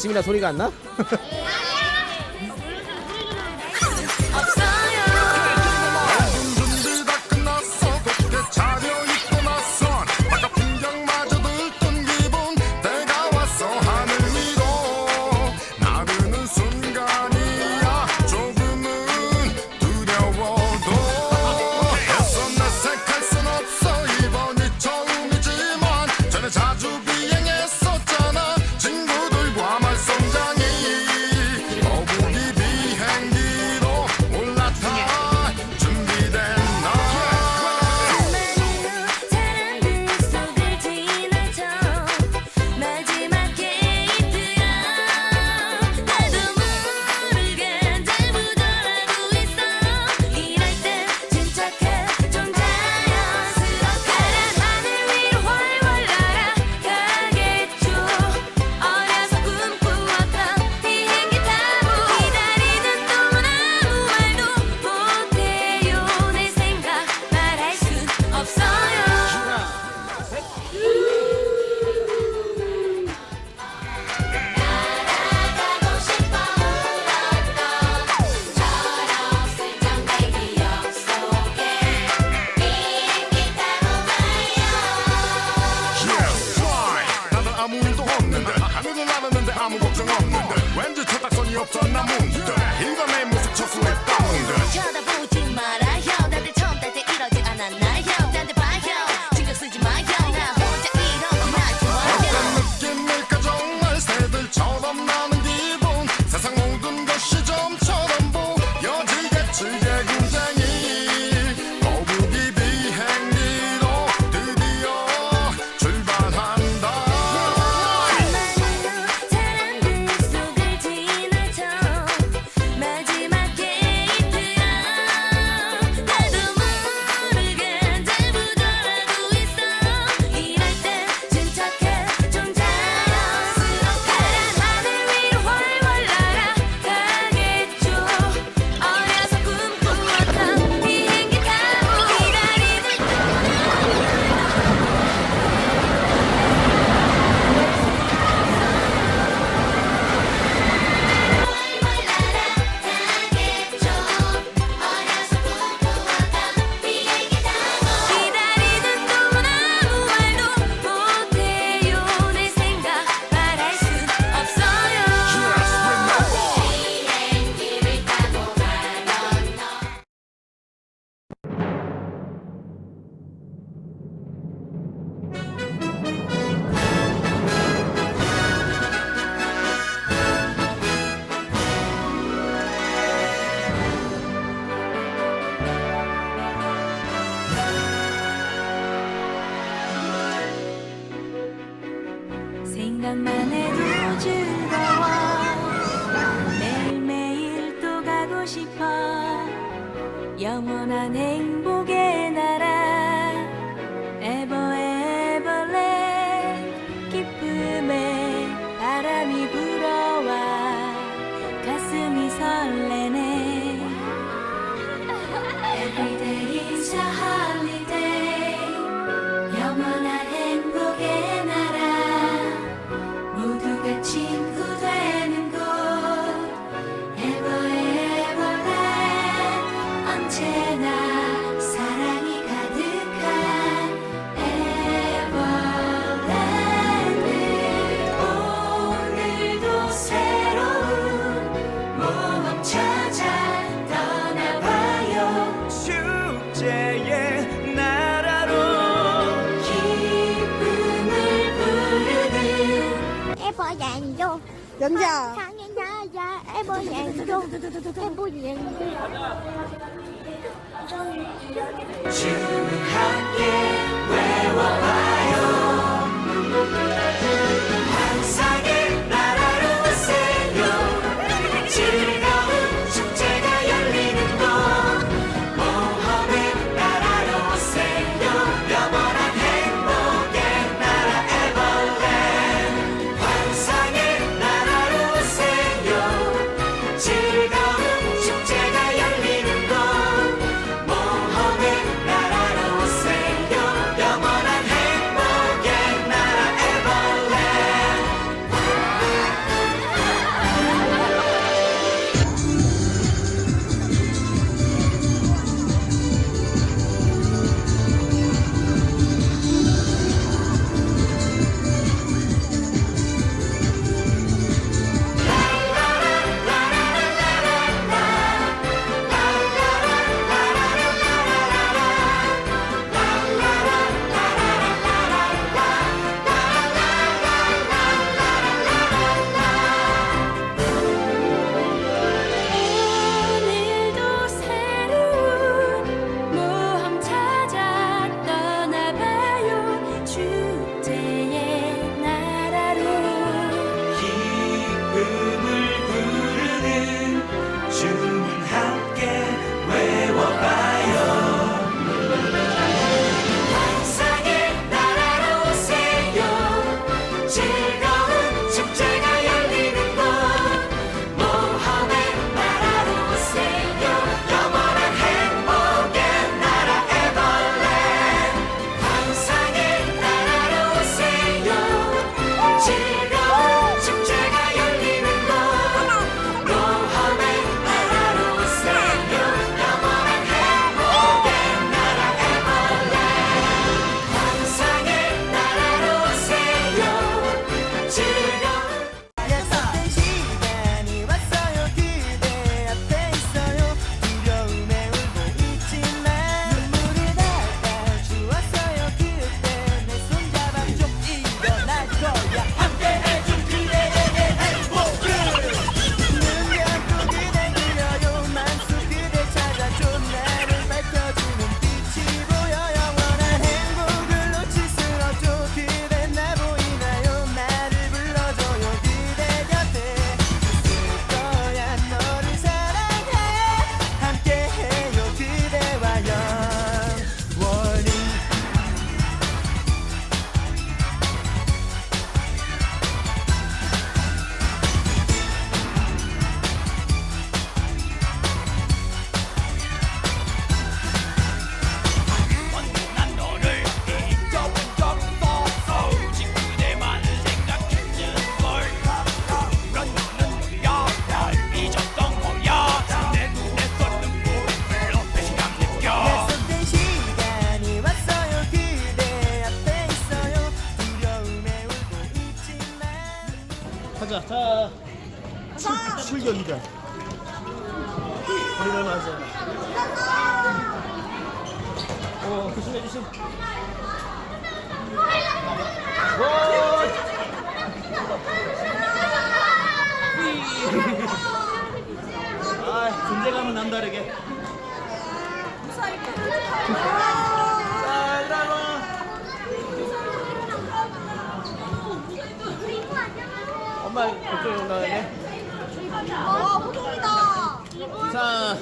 아침이라 소리가 안 나? 없는데 하늘을 나르는데 아무 걱정 없는데. 왠지 초딱선이 없어 나 뭉데 이거 내 모습 철수했다 뭉데. 시간만 해도 즐거워. 매일매일 또 가고 싶어. 영원한 행 에버랜드 영자 세상에 나야 에버랜드 에버랜드 주 함께 외워봐요. 일어나자. 어, 조심해 주심. 와! 휘. 아, 존재감은 남다르게. 엄마 그쪽에 올라가네. 와, 호동이다. 자.